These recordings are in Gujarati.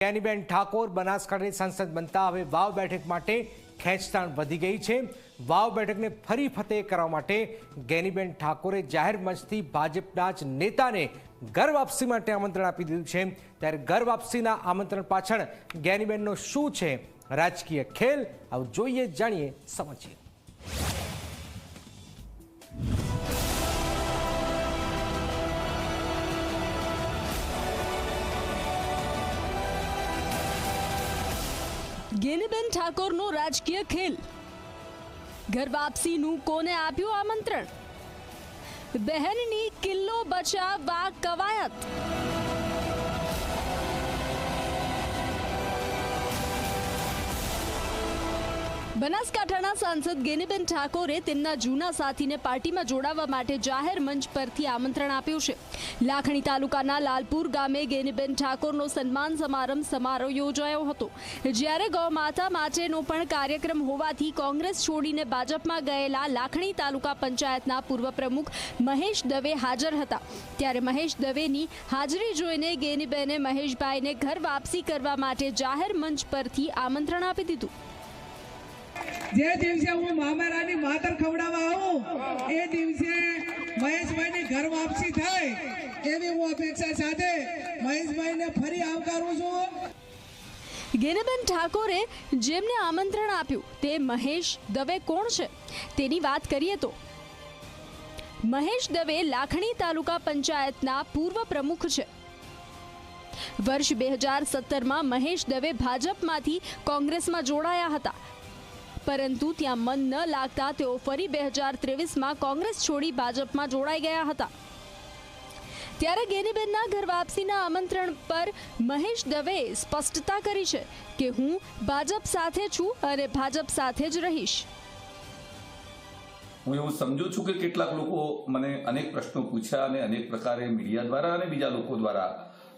જ્ઞાનીબેન ઠાકોર બનાસકાંઠાની સાંસદ બનતા હવે વાવ બેઠક માટે ખેંચતાણ વધી ગઈ છે. વાવ બેઠકને ફરી ફતેહ કરવા માટે જ્ઞાનીબેન ઠાકોરે જાહેર મંચથી ભાજપના જ નેતાને ઘર વાપસી માટે આમંત્રણ આપી દીધું છે. ત્યારે ઘર વાપસીના આમંત્રણ પાછળ જ્ઞાનીબેનનો શું છે? રાજકીય ખેલ? આવું જોઈએ, જાણીએ, સમજીએ. ગેનીબેન ઠાકોરનો રાજકીય ખેલ. ઘર વાપસીનું કોને આપ્યું આમંત્રણ? બહેનની કિલ્લો બચાવવા કવાયત. બનાસકાંઠાના સાંસદ ગેનીબેન ઠાકોરે તેમના જૂના સાથીને પાર્ટીમાં જોડાવા માટે જાહેર મંચ પરથી આમંત્રણ આપ્યું છે. લાખણી તાલુકાના લાલપુર ગામે ગેનીબેન ઠાકોરનો સન્માન સમારંભ સમારોહ યોજાયો હતો. જ્યારે ગૌમાતા માટેનો પણ કાર્યક્રમ હોવાથી કોંગ્રેસ છોડીને ભાજપમાં ગયેલા લાખણી તાલુકા પંચાયતના પૂર્વ પ્રમુખ મહેશ દવે હાજર હતા. ત્યારે મહેશ દવેની હાજરી જોઈને ગેનીબેને મહેશભાઈને ઘર વાપસી કરવા માટે જાહેર મંચ પરથી આમંત્રણ આપી દીધું. જે દિવસે હું મામારાની માતર ખવડાવવા આવું, એ દિવસે મહેશભાઈની ઘર વાપસી થાય એવી હું અપેક્ષા સાથે મહેશભાઈને ફરી આવકારું છું. ગેનીબેન ઠાકોરે જેમને આમંત્રણ આપ્યું તે મહેશ દવે કોણ છે? તેની વાત કરીએ તો મહેશ દવે લાખણી તાલુકા પંચાયતના પૂર્વ પ્રમુખ છે. વર્ષ બે હજાર સત્તરમાં મહેશ દવે ભાજપમાંથી કોંગ્રેસમાં જોડાયા હતા. પરંતુ ત્યાં મન ન લાગતા તેઓ ફરી બે હજાર ત્રેવીસમાં કોંગ્રેસ છોડી ભાજપમાં જોડાઈ ગયા હતા. ત્યારે ગેનીબેનના ઘર વાપસીના આમંત્રણ પર મહેશ દવેએ સ્પષ્ટતા કરી છે કે હું ભાજપ સાથે છું અને ભાજપ સાથે જ રહીશ. હું એવું સમજુ છું કે કેટલાક લોકો મને અનેક પ્રશ્નો પૂછ્યા અને અનેક પ્રકારે મીડિયા દ્વારા અને બીજા લોકો દ્વારા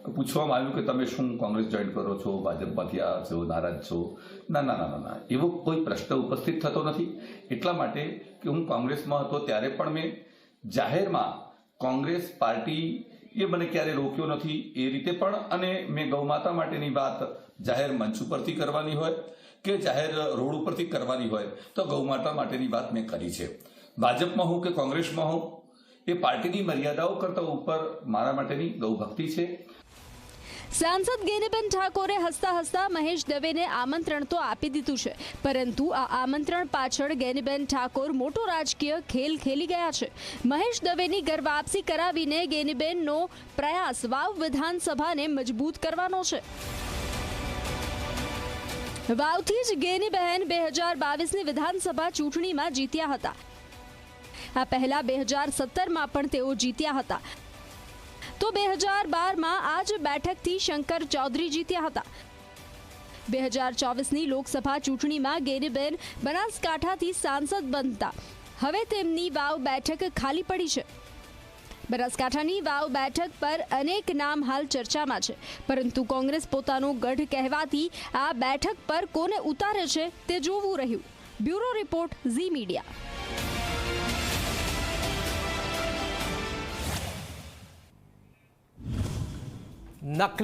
પૂછવામાં આવ્યું કે તમે શું કોંગ્રેસ જોઈન કરો છો? ભાજપમાંથી આ છો, નારાજ છો? ના ના ના ના એવો કોઈ પ્રશ્ન ઉપસ્થિત થતો નથી. એટલા માટે કે હું કોંગ્રેસમાં હતો ત્યારે પણ મેં જાહેરમાં કોંગ્રેસ પાર્ટી એ મને ક્યારે રોક્યો નથી એ રીતે પણ અને મેં ગૌમાતા માટેની વાત જાહેર મંચ ઉપરથી કરવાની હોય કે જાહેર રોડ ઉપરથી કરવાની હોય તો ગૌમાતા માટેની વાત મેં કરી છે. ભાજપમાં હું કે કોંગ્રેસમાં હું? એ પાર્ટીની મર્યાદાઓ કરતા ઉપર મારા માટેની ગૌભક્તિ છે. સાંસદ ગેનીબેન ઠાકોરે હસતા હસતા મહેશ દવેને આમંત્રણ તો આપી દીધું છે, પરંતુ આ આમંત્રણ પાછળ ગેનીબેન ઠાકોર મોટો રાજકીય ખેલ ખેલી ગયા છે. મહેશ દવેની ઘર વાપસી કરાવીને ગેનીબેનનો પ્રયાસ વાવ વિધાનસભાને મજબૂત કરવાનો છે. વાવથી જ ગેનીબહેન બે હજાર બાવીસની વિધાનસભા ચૂંટણીમાં જીત્યા હતા. આ પહેલા બે હજાર સત્તરમાં પણ તેઓ જીત્યા હતા. તો બે હજાર બારમાં આ જ બેઠકથી શંકર ચૌધરી જીત્યા હતા. બે હજાર ચોવીસની લોકસભા ચૂંટણીમાં ગેરીબેન બનાસકાંઠાથી સાંસદ બનતા. હવે તેમની વાવ બેઠક ખાલી પડી છે. બનાસકાંઠાની વાવ બેઠક પર અનેક નામ હાલ ચર્ચામાં છે. પરંતુ કોંગ્રેસ પોતાનો ગઢ કહેવાતી આ બેઠક પર કોને ઉતારે છે તે જોવું રહ્યું. Bureau report Zee Media. नकली